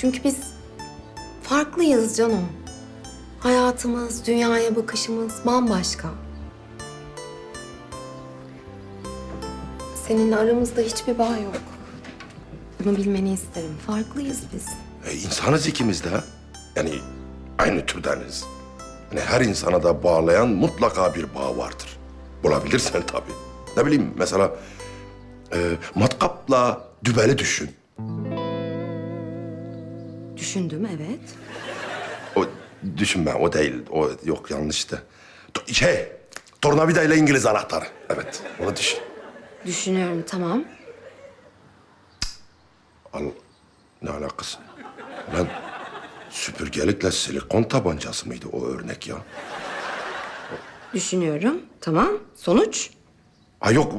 Çünkü biz farklıyız Cano. Hayatımız, dünyaya bakışımız bambaşka. Seninle aramızda hiçbir bağ yok. Bunu bilmeni isterim. Farklıyız biz. E, insanız ikimiz de. Yani aynı türdeniz. Yani her insana da bağlayan mutlaka bir bağ vardır. Bulabilirsen tabii. Ne bileyim mesela e, matkapla dübeli düşün. Düşündüm evet. O düşünme o değil. O yok yanlıştı. To- Şey tornavida ile İngiliz anahtarı. Evet onu düşün. Düşünüyorum tamam. Al ne alakası? Lan süpürgelikle silikon tabancası mıydı o örnek ya? Düşünüyorum tamam. Sonuç? Ha yok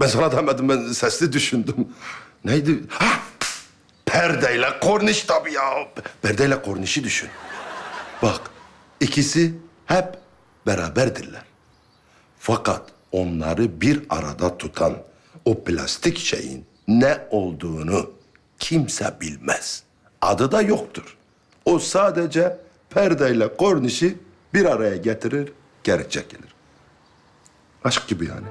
ben sana demedim ben sesli düşündüm. Neydi? Ha perdeyle korniş tabii ya. Perdeyle kornişi düşün. Bak ikisi hep beraberdirler. Fakat onları bir arada tutan o plastik şeyin ne olduğunu kimse bilmez. Adı da yoktur. O sadece perdeyle kornişi bir araya getirir, geri çekilir. Aşk gibi yani.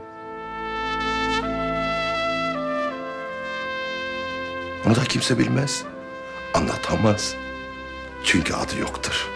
Onu da kimse bilmez, anlatamaz. Çünkü adı yoktur.